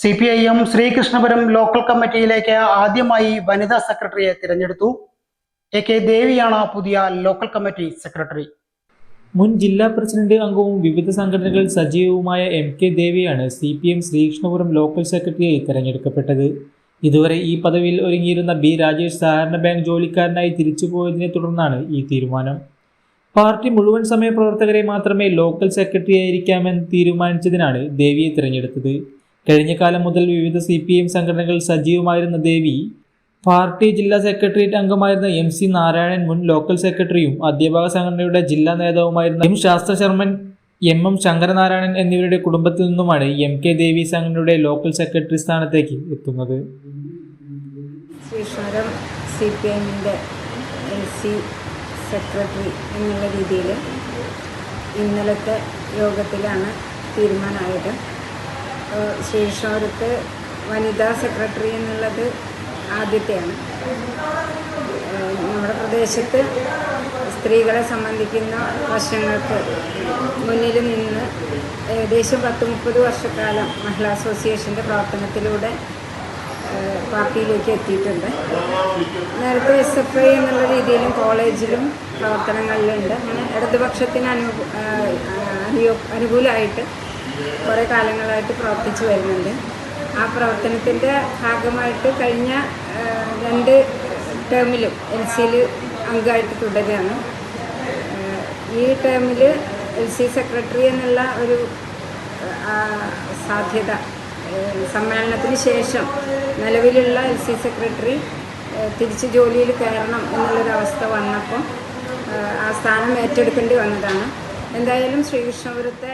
C P I M Sreekrishnapuram local കമ്മിറ്റിയിലേക്ക് ആദ്യമായി വനിതാ സെക്രട്ടറിയെ തിരഞ്ഞെടുത്തു. എ കെ ദേവിയാണ് പുതിയ ലോക്കൽ കമ്മിറ്റി സെക്രട്ടറി. മുൻ ജില്ലാ പ്രസിഡന്റ് അംഗവും വിവിധ സംഘടനകളിൽ സജീവവുമായ എം കെ ദേവിയാണ് C P M Sreekrishnapuram local സെക്രട്ടറിയായി തിരഞ്ഞെടുക്കപ്പെട്ടത്. ഇതുവരെ ഈ പദവിയിൽ ഒരുങ്ങിയിരുന്ന ബി രാജേഷ് സഹകരണ ബാങ്ക് ജോലിക്കാരനായി തിരിച്ചുപോയതിനെ തുടർന്നാണ് ഈ തീരുമാനം. പാർട്ടി മുഴുവൻ സമയ പ്രവർത്തകരെ മാത്രമേ ലോക്കൽ സെക്രട്ടറി ആയിരിക്കാമെന്ന് തീരുമാനിച്ചതിനാണ് ദേവിയെ തിരഞ്ഞെടുത്തത്. കഴിഞ്ഞ കാലം മുതൽ വിവിധ സി പി എം സംഘടനകളിൽ സജീവമായിരുന്ന ദേവി പാർട്ടി ജില്ലാ സെക്രട്ടേറിയറ്റ് അംഗമായിരുന്ന എം സി നാരായണൻ മുൻ ലോക്കൽ സെക്രട്ടറിയും അധ്യാപക സംഘടനയുടെ ജില്ലാ നേതാവുമായിരുന്ന എം ശാസ്ത്ര ശർമ്മൻ എം എം ശങ്കരനാരായണൻ എന്നിവരുടെ കുടുംബത്തിൽ നിന്നുമാണ് എം കെ ദേവി സംഘടനയുടെ ലോക്കൽ സെക്രട്ടറി സ്ഥാനത്തേക്ക് എത്തുന്നത്. സി പി എമ്മിന്റെ സി സെക്രട്ടറി എന്നുള്ള രീതിയിൽ ഇന്നലത്തെ യോഗത്തിലാണ് തീരുമാനമായത്. ശ്രീശ്വരത്ത് വനിതാ സെക്രട്ടറി എന്നുള്ളത് ആദ്യത്തെയാണ്. നമ്മുടെ പ്രദേശത്ത് സ്ത്രീകളെ സംബന്ധിക്കുന്ന പ്രശ്നങ്ങൾക്ക് മുന്നിൽ നിന്ന് ഏകദേശം പത്ത് മുപ്പത് വർഷക്കാലം മഹിളാ അസോസിയേഷന്റെ പ്രവർത്തനത്തിലൂടെ പാർട്ടിയിലേക്ക് എത്തിയിട്ടുണ്ട്. നേരത്തെ എസ് എഫ് ഐ എന്നുള്ള രീതിയിലും കോളേജിലും പ്രവർത്തനങ്ങളിലുണ്ട്. അങ്ങനെ ഇടതുപക്ഷത്തിന് അനു അനുകൂലമായിട്ട് കുറേ കാലങ്ങളായിട്ട് പ്രവർത്തിച്ചു വരുന്നുണ്ട്. ആ പ്രവർത്തനത്തിന്റെ ഭാഗമായിട്ട് കഴിഞ്ഞ രണ്ട് ടേമിലും എൽ സിയിൽ അംഗമായിട്ട് തുടരുകയാണ്. ഈ ടേമിൽ എൽ സി സെക്രട്ടറി എന്നുള്ള ഒരു സാധ്യത സമ്മേളനത്തിന് ശേഷം നിലവിലുള്ള എൽ സി സെക്രട്ടറി തിരിച്ച് ജോലിയിൽ കയറണം എന്നുള്ളൊരവസ്ഥ വന്നപ്പോൾ ആ സ്ഥാനം ഏറ്റെടുക്കേണ്ടി വന്നതാണ്. എന്തായാലും ശ്രീകൃഷ്ണപുരത്തെ